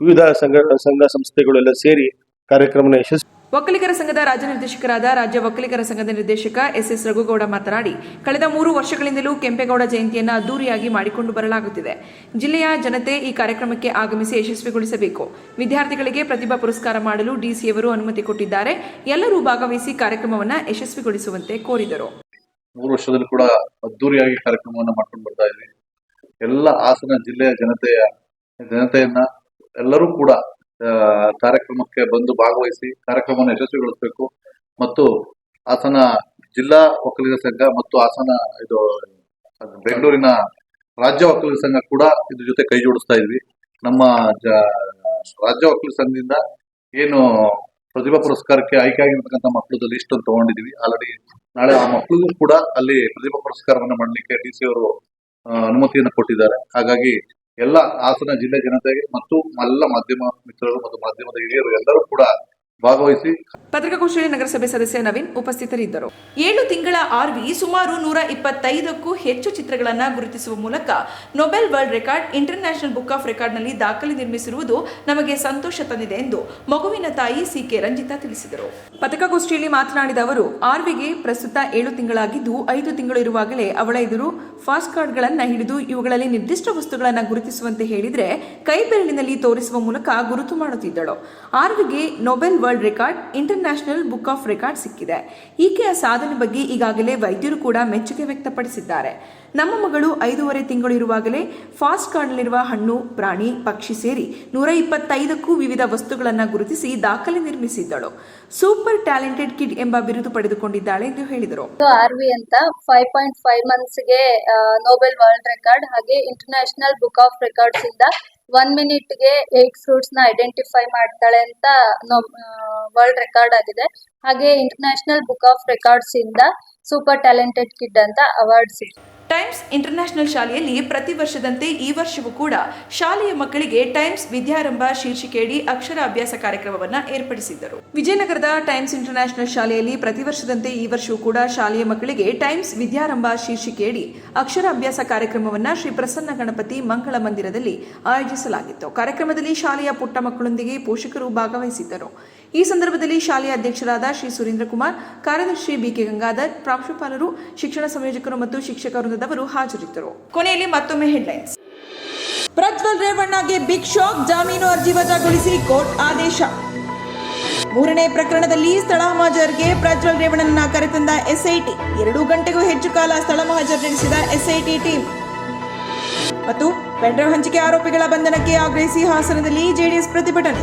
ವಿವಿಧ ಸಂಘ ಸಂಘ ಸಂಸ್ಥೆಗಳು ಎಲ್ಲ ಸೇರಿ ಕಾರ್ಯಕ್ರಮನ ಯಶಸ್ವಿ ಒಕ್ಕಲಿಗರ ಸಂಘದ ರಾಜ್ಯ ನಿರ್ದೇಶಕರಾದ ರಾಜ್ಯ ಒಕ್ಕಲಿಗರ ಸಂಘದ ನಿರ್ದೇಶಕ ಎಸ್ ಎಸ್ ರಘುಗೌಡ ಮಾತನಾಡಿ, ಕಳೆದ ಮೂರು ವರ್ಷಗಳಿಂದಲೂ ಕೆಂಪೇಗೌಡ ಜಯಂತಿಯನ್ನು ಅದ್ದೂರಿಯಾಗಿ ಮಾಡಿಕೊಂಡು ಬರಲಾಗುತ್ತಿದೆ. ಜಿಲ್ಲೆಯ ಜನತೆ ಈ ಕಾರ್ಯಕ್ರಮಕ್ಕೆ ಆಗಮಿಸಿ ಯಶಸ್ವಿಗೊಳಿಸಬೇಕು. ವಿದ್ಯಾರ್ಥಿಗಳಿಗೆ ಪ್ರತಿಭಾ ಪುರಸ್ಕಾರ ಮಾಡಲು ಡಿಸಿಯವರು ಅನುಮತಿ ಕೊಟ್ಟಿದ್ದಾರೆ. ಎಲ್ಲರೂ ಭಾಗವಹಿಸಿ ಕಾರ್ಯಕ್ರಮವನ್ನು ಯಶಸ್ವಿಗೊಳಿಸುವಂತೆ ಕೋರಿದರು. ಮೂರು ವರ್ಷದಲ್ಲಿ ಕೂಡ ಅದ್ದೂರಿಯಾಗಿ ಕಾರ್ಯಕ್ರಮವನ್ನು ಮಾಡ್ಕೊಂಡು ಬರ್ತಾ ಇದ್ವಿ. ಎಲ್ಲ ಹಾಸನ ಜಿಲ್ಲೆಯ ಜನತೆಯ, ಜನತೆಯನ್ನ ಎಲ್ಲರೂ ಕೂಡ ಕಾರ್ಯಕ್ರಮಕ್ಕೆ ಬಂದು ಭಾಗವಹಿಸಿ ಕಾರ್ಯಕ್ರಮವನ್ನು ಯಶಸ್ವಿಗೊಳಿಸಬೇಕು. ಮತ್ತು ಹಾಸನ ಜಿಲ್ಲಾ ಒಕ್ಕಲಿಗರ ಸಂಘ ಮತ್ತು ಹಾಸನ ಇದು, ಬೆಂಗಳೂರಿನ ರಾಜ್ಯ ಒಕ್ಕಲಿಗರ ಸಂಘ ಕೂಡ ಇದ್ರ ಜೊತೆ ಕೈ ಜೋಡಿಸ್ತಾ ಇದ್ವಿ. ನಮ್ಮ ರಾಜ್ಯ ಒಕ್ಕಲಿಗರ ಸಂಘದಿಂದ ಏನು ಪ್ರತಿಭಾ ಪುರಸ್ಕಾರಕ್ಕೆ ಆಯ್ಕೆ ಆಗಿರ್ತಕ್ಕಂಥ ಮಕ್ಕಳದ್ದು ಲಿಸ್ಟ್ ಅನ್ನು ತಗೊಂಡಿದೀವಿ. ಆಲ್ರೆಡಿ ನಾಳೆ ಆ ಮಕ್ಕಳಿಗೂ ಕೂಡ ಅಲ್ಲಿ ಪ್ರತಿಭಾ ಪುರಸ್ಕಾರವನ್ನು ಮಾಡಲಿಕ್ಕೆ ಡಿ ಸಿ ಅವರು ಅನುಮತಿಯನ್ನು ಕೊಟ್ಟಿದ್ದಾರೆ. ಹಾಗಾಗಿ ಎಲ್ಲ ಹಾಸನ ಜಿಲ್ಲೆ ಜನತೆಗೆ ಮತ್ತು ಎಲ್ಲ ಮಾಧ್ಯಮ ಮಿತ್ರರು ಮತ್ತು ಮಾಧ್ಯಮದ ಹಿರಿಯರು ಎಲ್ಲರೂ ಕೂಡ ಭಾಗವಹಿಸಿ. ಪತ್ರಿಕಾಗೋಷ್ಠಿಯಲ್ಲಿ ನಗರಸಭೆ ಸದಸ್ಯ ನವೀನ್ ಉಪಸ್ಥಿತರಿದ್ದರು. ಏಳು ತಿಂಗಳ ಆರ್ವಿ ಸುಮಾರು ನೂರ ಇಪ್ಪತ್ತೈದಕ್ಕೂ ಹೆಚ್ಚು ಚಿತ್ರಗಳನ್ನು ಗುರುತಿಸುವ ಮೂಲಕ Nobel world record inter book of ರೆಕಾರ್ಡ್ನಲ್ಲಿ ದಾಖಲೆ ನಿರ್ಮಿಸಿರುವುದು ನಮಗೆ ಸಂತೋಷ ತಂದಿದೆ ಎಂದು ಮಗುವಿನ ತಾಯಿ ಸಿ ಕೆ ರಂಜಿತಾ ತಿಳಿಸಿದರು. ಪತ್ರಿಕಾಗೋಷ್ಠಿಯಲ್ಲಿ ಮಾತನಾಡಿದ ಅವರು, ಆರ್ವಿಗೆ ಪ್ರಸ್ತುತ ಏಳು ತಿಂಗಳಾಗಿದ್ದು ಐದು ತಿಂಗಳು ಇರುವಾಗಲೇ ಅವಳ ಎದುರು ಫಾಸ್ಟ್ ಕಾರ್ಡ್ಗಳನ್ನು ಹಿಡಿದು ಇವುಗಳಲ್ಲಿ ನಿರ್ದಿಷ್ಟ ವಸ್ತುಗಳನ್ನು ಗುರುತಿಸುವಂತೆ ಹೇಳಿದರೆ ಕೈ ಬೆರಳಿನಲ್ಲಿ ತೋರಿಸುವ ಮೂಲಕ ಗುರುತು ಮಾಡುತ್ತಿದ್ದಳು. ಆರ್ವಿಗೆ Nobel world record international book of record ಸಿಕ್ಕಿದೆ. ಈಕೆಯ ಸಾಧನೆ ಬಗ್ಗೆ ಈಗಾಗಲೇ ವೈದ್ಯರು ಕೂಡ ಮೆಚ್ಚುಗೆ ವ್ಯಕ್ತಪಡಿಸಿದ್ದಾರೆ. ನಮ್ಮ ಮಗಳು ಐದೂವರೆ ತಿಂಗಳು ಇರುವಾಗಲೇ ಫಾಸ್ಟ್ ಕಾರ್ಡ್ನಲ್ಲಿರುವ ಹಣ್ಣು, ಪ್ರಾಣಿ, ಪಕ್ಷಿ ಸೇರಿ ನೂರ ಇಪ್ಪತ್ತೈದಕ್ಕೂ ವಿವಿಧ ವಸ್ತುಗಳನ್ನು ಗುರುತಿಸಿ ದಾಖಲೆ ನಿರ್ಮಿಸಿದ್ದಳು. ಸೂಪರ್ ಟ್ಯಾಲೆಂಟೆಡ್ ಕಿಡ್ ಎಂಬ ಬಿರುದು ಪಡೆದುಕೊಂಡಿದ್ದಾಳೆ ಎಂದು ಹೇಳಿದರು. ಆರ್ ವಿ ಅಂತ ಫೈವ್ ಪಾಯಿಂಟ್ ಫೈವ್ ಮಂತ್ಸ್ಗೆ ನೋಬೆಲ್ ವರ್ಲ್ಡ್ ರೆಕಾರ್ಡ್ ಹಾಗೆ ಇಂಟರ್ನ್ಯಾಷನಲ್ ಬುಕ್ ಆಫ್ ರೆಕಾರ್ಡ್ಸ್ ಇಂದ ಒನ್ ಮಿನಿಟ್ಗೆ ಏಟ್ ಫ್ರೂಟ್ಸ್ನ ಐಡೆಂಟಿಫೈ ಮಾಡ್ತಾಳೆ ಅಂತ ವರ್ಲ್ಡ್ ರೆಕಾರ್ಡ್ ಆಗಿದೆ. ಹಾಗೆ ಇಂಟರ್ನ್ಯಾಷನಲ್ ಬುಕ್ ಆಫ್ ರೆಕಾರ್ಡ್ಸ್ ಇಂದ ಸೂಪರ್ ಟ್ಯಾಲೆಂಟೆಡ್ ಕಿಡ್ ಅಂತ ಅವಾರ್ಡ್ ಸಿಕ್ಕಿದೆ ಟೈಮ್ಸ್ ಇಂಟರ್ನ್ಯಾಷನಲ್ ಶಾಲೆಯಲ್ಲಿ ಪ್ರತಿ ವರ್ಷದಂತೆ ಈ ವರ್ಷವೂ ಕೂಡ ಶಾಲೆಯ ಮಕ್ಕಳಿಗೆ ಟೈಮ್ಸ್ ವಿದ್ಯಾರಂಭ ಶೀರ್ಷಿಕೆಯಡಿ ಅಕ್ಷರ ಅಭ್ಯಾಸ ಕಾರ್ಯಕ್ರಮವನ್ನು ಏರ್ಪಡಿಸಿದ್ದರು. ವಿಜಯನಗರದ ಟೈಮ್ಸ್ ಇಂಟರ್ನ್ಯಾಷನಲ್ ಶಾಲೆಯಲ್ಲಿ ಪ್ರತಿ ವರ್ಷದಂತೆ ಈ ವರ್ಷವೂ ಕೂಡ ಶಾಲೆಯ ಮಕ್ಕಳಿಗೆ ಟೈಮ್ಸ್ ವಿದ್ಯಾರಂಭ ಶೀರ್ಷಿಕೆಯಡಿ ಅಕ್ಷರ ಅಭ್ಯಾಸ ಕಾರ್ಯಕ್ರಮವನ್ನು ಶ್ರೀ ಪ್ರಸನ್ನ ಗಣಪತಿ ಮಂಗಳ ಮಂದಿರದಲ್ಲಿ ಆಯೋಜಿಸಲಾಗಿತ್ತು. ಕಾರ್ಯಕ್ರಮದಲ್ಲಿ ಶಾಲೆಯ ಪುಟ್ಟ ಮಕ್ಕಳೊಂದಿಗೆ ಪೋಷಕರು ಭಾಗವಹಿಸಿದ್ದರು. ಈ ಸಂದರ್ಭದಲ್ಲಿ ಶಾಲೆಯ ಅಧ್ಯಕ್ಷರಾದ ಶ್ರೀ ಸುರೇಂದ್ರ ಕುಮಾರ್ ಕಾರ್ಯದರ್ಶಿ ಬಿಕೆ ಗಂಗಾಧರ್, ಪ್ರಾಂಶುಪಾಲರು, ಶಿಕ್ಷಣ ಸಂಯೋಜಕರು ಮತ್ತು ಶಿಕ್ಷಕ ವೃಂದದವರು ಹಾಜರಿದ್ದರು. ಕೊನೆಯಲ್ಲಿ ಮತ್ತೊಮ್ಮೆ ಹೆಡ್ಲೈನ್ಸ್ ಪ್ರಜ್ವಲ್ ರೇವಣ್ಣಗೆ ಬಿಗ್ ಶಾಕ್ ಜಾಮೀನು ಅರ್ಜಿ ವಜಾಗೊಳಿಸಿ ಕೋರ್ಟ್ ಆದೇಶ. ಮೂರನೇ ಪ್ರಕರಣದಲ್ಲಿ ಸ್ಥಳ ಮಹಾಜರ್ಗೆ ಪ್ರಜ್ವಲ್ ರೇವಣ್ಣನ ಕರೆತಂದ ಎಸ್ಐಟಿ. ಎರಡು ಗಂಟೆಗೂ ಹೆಚ್ಚು ಕಾಲ ಸ್ಥಳ ಮಹಾಜರ್ ನಡೆಸಿದ ಎಸ್ಐಟಿ ಟೀಮ್. ಮತ್ತು ಪೆಂಡ್ರೈವ್ ಹಂಚಿಕೆ ಆರೋಪಿಗಳ ಬಂಧನಕ್ಕೆ ಆಗ್ರಹಿಸಿ ಹಾಸನದಲ್ಲಿ ಜೆಡಿಎಸ್ ಪ್ರತಿಭಟನೆ.